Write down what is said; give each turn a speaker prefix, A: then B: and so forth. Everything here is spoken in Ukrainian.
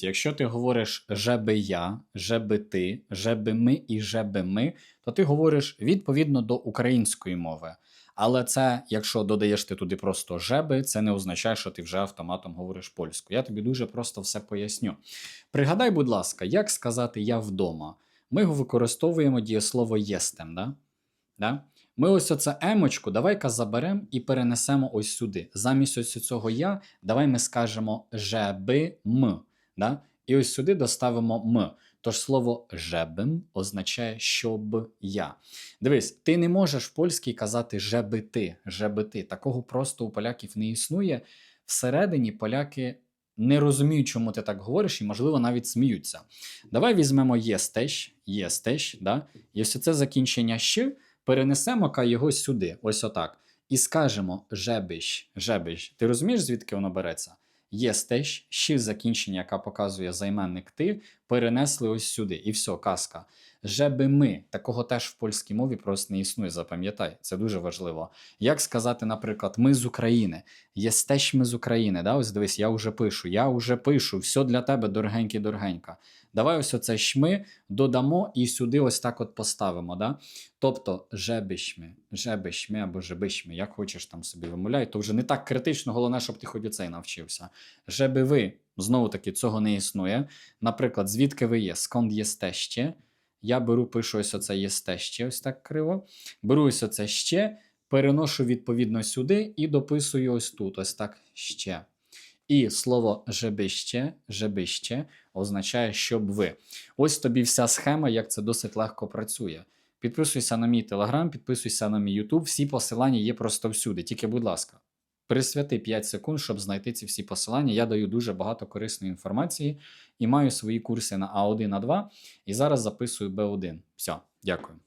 A: Якщо ти говориш жеби я, жеби ти, жеби ми і жеби ми, то ти говориш відповідно до української мови. Але це, якщо додаєш ти туди просто жеби, це не означає, що ти вже автоматом говориш польською. Я тобі дуже просто все поясню. Пригадай, будь ласка, як сказати я вдома. Ми його використовуємо дієслово єстем, да? Да? Ми ось оце емочку, давай-ка заберемо і перенесемо ось сюди. Замість ось цього я, давай ми скажемо жеби м. Да? І ось сюди доставимо м. Тож слово жебим означає щоб я. Дивись, ти не можеш в польській казати жеби ти, жеби ти. Такого просто у поляків не існує. Всередині поляки не розуміють, чому ти так говориш, і, можливо, навіть сміються. Давай візьмемо єстеш, єстеш, да? і ось це закінчення щ, перенесемо ка його сюди, ось отак. І скажемо жебиш, жебиш. Ти розумієш, звідки воно береться? Єстеш, ще закінчення, яка показує займенник ти, перенесли ось сюди. І все, казка. Жеби ми. Такого теж в польській мові просто не існує, запам'ятай, це дуже важливо. Як сказати, наприклад, ми з України, єстеш ми з України. Да? Ось дивись, я вже пишу, я вже пишу, все для тебе, дорогенький, дорогенька. Давай ось оце шми додамо і сюди ось так от поставимо. Да? Тобто, жебишми, жебишми або жебишми, як хочеш там собі вимовляй, то вже не так критично, головне, щоб ти хоч оцей навчився. Жеби ви, знову таки, цього не існує. Наприклад, звідки ви є? Сконд єстеще. Я беру, пишу ось оце єстеще, ось так криво. Беру ось оце ще, переношу відповідно сюди і дописую ось тут, ось так ще. І слово жебище, жебище означає, щоб ви. Ось тобі вся схема, як це досить легко працює. Підписуйся на мій телеграм, підписуйся на мій Ютуб. Всі посилання є просто всюди. Тільки, будь ласка, присвяти 5 секунд, щоб знайти ці всі посилання. Я даю дуже багато корисної інформації і маю свої курси на А1, А2. І зараз записую Б1. Все, дякую.